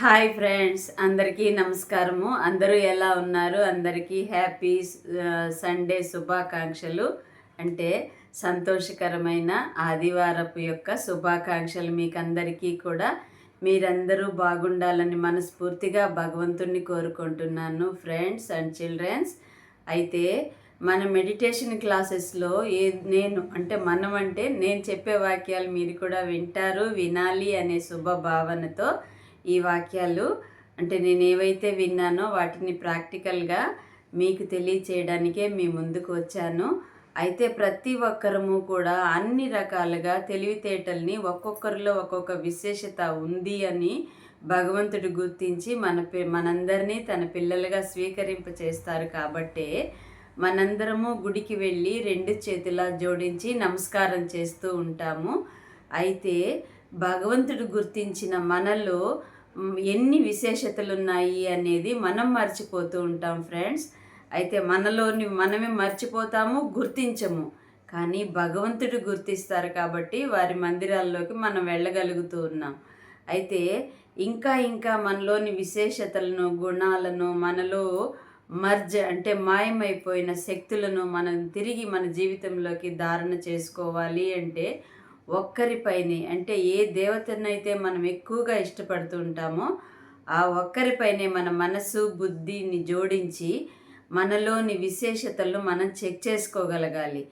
Hi friends అందరికీ నమస్కారము. అందరూ ఎలా ఉన్నారు? అందరికీ హ్యాపీ సండే శుభాకాంక్షలు. అంటే సంతోషకరమైన ఆదివారపు యొక్క శుభాకాంక్షలు మీకు అందరికీ కూడా. మీరందరూ బాగుండాలని మనస్ఫూర్తిగా భగవంతుణ్ణి కోరుకుంటున్నాను ఫ్రెండ్స్ అండ్ చిల్డ్రన్స్. అయితే మన మెడిటేషన్ క్లాసెస్లో ఏ నేను అంటే మనం అంటే నేను చెప్పే వాక్యాలు మీరు కూడా వింటారు వినాలి అనే శుభ భావనతో. ఈ వాక్యాలు. అంటే నేను ఏవైతే విన్నానో వాటిని ప్రాక్టికల్గా మీకు తెలియచేయడానికే మీ ముందుకు వచ్చాను. అయితే ప్రతి ఒక్కరము కూడా అన్ని రకాలుగా తెలివితేటల్ని ఒక్కొక్కరిలో ఒక్కొక్క విశేషత ఉంది అని భగవంతుడు గుర్తించి మన పి మనందరినీ తన పిల్లలుగా స్వీకరింప చేస్తారు కాబట్టే మనందరము గుడికి వెళ్ళి రెండు చేతులా జోడించి నమస్కారం చేస్తూ ఉంటాము. అయితే భగవంతుడు గుర్తించిన మనలో ఎన్ని విశేషతలు ఉన్నాయి అనేది మనం మర్చిపోతూ ఉంటాం ఫ్రెండ్స్. అయితే మనలోని మనమే మర్చిపోతాము గుర్తించము. కానీ భగవంతుడు గుర్తిస్తారు కాబట్టి వారి మందిరాల్లోకి మనం వెళ్ళగలుగుతూ ఉన్నాం. అయితే ఇంకా ఇంకా మనలోని విశేషతలను గుణాలను మనలో మర్జ అంటే మాయమైపోయిన శక్తులను మనం తిరిగి మన జీవితంలోకి ధారణ చేసుకోవాలి అంటే ఒక్కరిపైనే అంటే ఏ దేవతనైతే మనం ఎక్కువగా ఇష్టపడుతూ ఉంటామో ఆ ఒక్కరిపైనే మన మనసు బుద్ధిని జోడించి మనలోని విశేషతలు మనం చెక్ చేసుకోగలగాలి.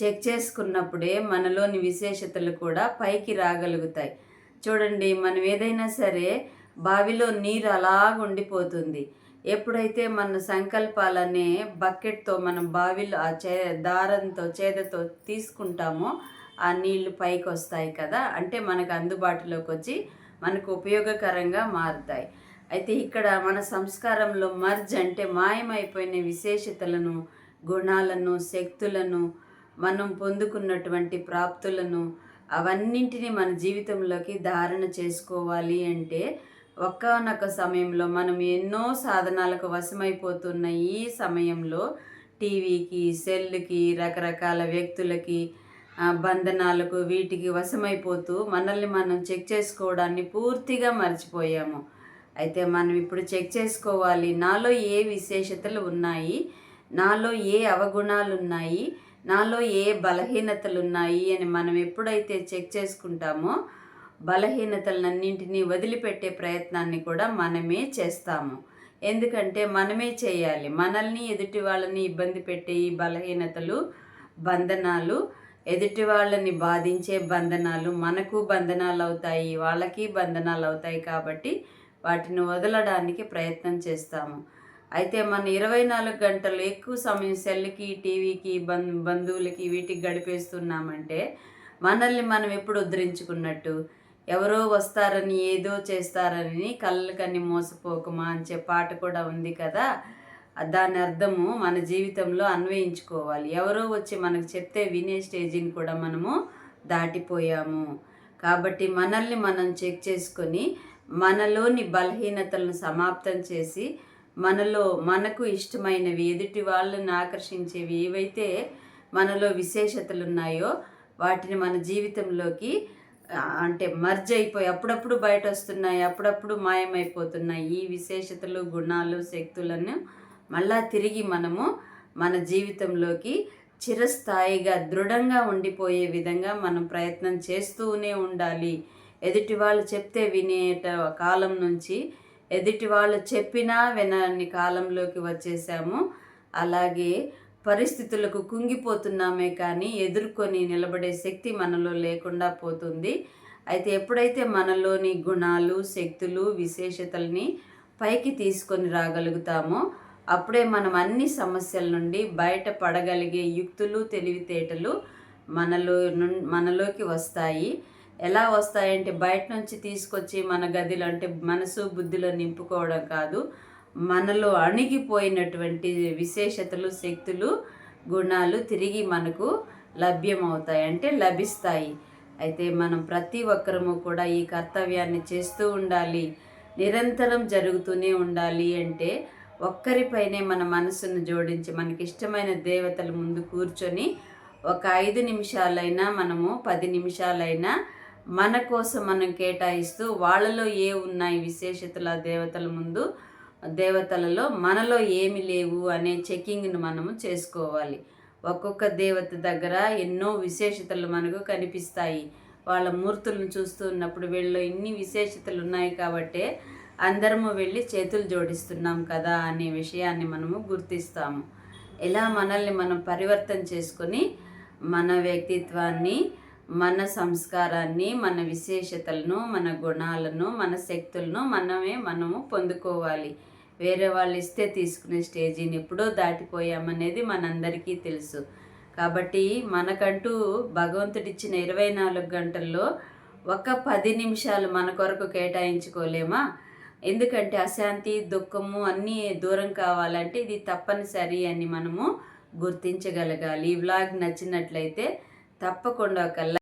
చెక్ చేసుకున్నప్పుడే మనలోని విశేషతలు కూడా పైకి రాగలుగుతాయి. చూడండి మనం ఏదైనా సరే బావిలో నీరు అలాగుండిపోతుంది ఎప్పుడైతే మన సంకల్పాలనే బకెట్తో మనం బావిలో ఆ చే దారంతో చేదతో తీసుకుంటామో ఆ నీళ్ళు పైకి వస్తాయి కదా అంటే మనకు అందుబాటులోకి వచ్చి మనకు ఉపయోగకరంగా మారుతాయి. అయితే ఇక్కడ మన సంస్కారంలో మర్జ్ అంటే మాయమైపోయిన విశేషతలను గుణాలను శక్తులను మనం పొందుకున్నటువంటి ప్రాప్తులను అవన్నింటినీ మన జీవితంలోకి ధారణ చేసుకోవాలి అంటే ఒక్కనొక్క సమయంలో మనం ఎన్నో సాధనాలకు వశమైపోతున్న ఈ సమయంలో టీవీకి సెల్కి రకరకాల వ్యక్తులకి బంధనాలకు వీటికి వశమైపోతూ మనల్ని మనం చెక్ చేసుకోవడాన్ని పూర్తిగా మర్చిపోయాము. అయితే మనం ఇప్పుడు చెక్ చేసుకోవాలి. నాలో ఏ విశేషతలు ఉన్నాయి? నాలో ఏ అవగుణాలు ఉన్నాయి నాలో ఏ బలహీనతలు ఉన్నాయి అని మనం ఎప్పుడైతే చెక్ చేసుకుంటామో బలహీనతలన్నింటినీ వదిలిపెట్టే ప్రయత్నాన్ని కూడా మనమే చేస్తాము. ఎందుకంటే మనమే చేయాలి. మనల్ని ఎదుటి వాళ్ళని ఇబ్బంది పెట్టే ఈ బలహీనతలు బంధనాలు ఎదుటి వాళ్ళని బాధించే బంధనాలు మనకు బంధనాలు అవుతాయి వాళ్ళకి బంధనాలు అవుతాయి కాబట్టి వాటిని వదలడానికి ప్రయత్నం చేస్తాము. అయితే మన ఇరవై నాలుగు గంటలు ఎక్కువ సమయం సెల్కి టీవీకి బం బంధువులకి వీటికి గడిపేస్తున్నామంటే మనల్ని మనం ఎప్పుడు ఉద్ధరించుకున్నట్టు? ఎవరో వస్తారని ఏదో చేస్తారని కళ్ళకని మోసపోకమా అని చెప్పే పాట కూడా ఉంది కదా? దాని అర్థము మన జీవితంలో అన్వయించుకోవాలి. ఎవరో వచ్చి మనకు చెప్తే వినే స్టేజిని కూడా మనము దాటిపోయాము. కాబట్టి మనల్ని మనం చెక్ చేసుకొని మనలోని బలహీనతలను సమాప్తం చేసి మనలో మనకు ఇష్టమైనవి ఎదుటి వాళ్ళని ఆకర్షించేవి ఏవైతే మనలో విశేషతలు ఉన్నాయో వాటిని మన జీవితంలోకి అంటే మర్జ్ అయిపోయి అప్పుడప్పుడు బయట వస్తున్నాయి అప్పుడప్పుడు మాయమైపోతున్నాయి. ఈ విశేషతలు గుణాలు శక్తులను మళ్ళా తిరిగి మనము మన జీవితంలోకి చిరస్థాయిగా దృఢంగా ఉండిపోయే విధంగా మనం ప్రయత్నం చేస్తూనే ఉండాలి. ఎదుటి వాళ్ళు చెప్తే వినేట కాలం నుంచి ఎదుటి వాళ్ళు చెప్పినా వినని కాలంలోకి వచ్చేసాము. అలాగే పరిస్థితులకు కుంగిపోతున్నామే కానీ ఎదుర్కొని నిలబడే శక్తి మనలో లేకుండా పోతుంది. అయితే ఎప్పుడైతే మనలోని గుణాలు శక్తులు విశేషతల్ని పైకి తీసుకొని రాగలుగుతామో అప్పుడే మనం అన్ని సమస్యల నుండి బయటపడగలిగే యుక్తులు తెలివితేటలు మనలో మనలోకి వస్తాయి. ఎలా వస్తాయంటే బయట నుంచి తీసుకొచ్చి మన గదిలో అంటే మనసు బుద్ధిలో నింపుకోవడం కాదు మనలో అణిగిపోయినటువంటి విశేషతలు శక్తులు గుణాలు తిరిగి మనకు లభ్యమవుతాయి అంటే లభిస్తాయి. అయితే మనం ప్రతి ఒక్కరము కూడా ఈ కర్తవ్యాన్ని చేస్తూ ఉండాలి. నిరంతరం జరుగుతూనే ఉండాలి అంటే ఒక్కరిపైనే మన మనసును జోడించి మనకి ఇష్టమైన దేవతల ముందు కూర్చొని ఒక ఐదు నిమిషాలైనా మనము పది నిమిషాలైనా మన కోసం మనం కేటాయిస్తూ వాళ్ళలో ఏ ఉన్నాయి ఆ దేవతల ముందు దేవతలలో మనలో ఏమి లేవు అనే చెకింగ్ను మనము చేసుకోవాలి. ఒక్కొక్క దేవత దగ్గర ఎన్నో విశేషతలు మనకు కనిపిస్తాయి. వాళ్ళ మూర్తులను చూస్తున్నప్పుడు వీళ్ళలో ఇన్ని విశేషతలు ఉన్నాయి కాబట్టే అందరము వెళ్ళి చేతులు జోడిస్తున్నాం కదా అనే విషయాన్ని మనము గుర్తిస్తాము. ఎలా మనల్ని మనం పరివర్తన చేసుకొని మన వ్యక్తిత్వాన్ని మన సంస్కారాన్ని మన విశేషతలను మన గుణాలను మన శక్తులను మనమే మనము పొందుకోవాలి. వేరే వాళ్ళు ఇస్తే తీసుకునే స్టేజీని ఎప్పుడో దాటిపోయామనేది మనందరికీ తెలుసు. కాబట్టి మనకంటూ భగవంతుడిచ్చిన ఇరవై నాలుగు గంటల్లో ఒక పది నిమిషాలు మన కొరకు కేటాయించుకోలేమా? ఎందుకంటే అశాంతి దుఃఖము అన్నీ దూరం కావాలంటే ఇది తప్పనిసరి అని మనము గుర్తించగలగాలి. ఈ వ్లాగ్ నచ్చినట్లయితే తప్పకుండా ఒక